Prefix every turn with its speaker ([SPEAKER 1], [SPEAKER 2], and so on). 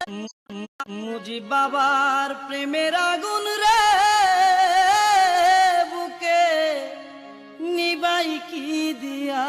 [SPEAKER 1] মুজি বাবার প্রেমের আগুন রে বুকে নিবাই কি দিয়া?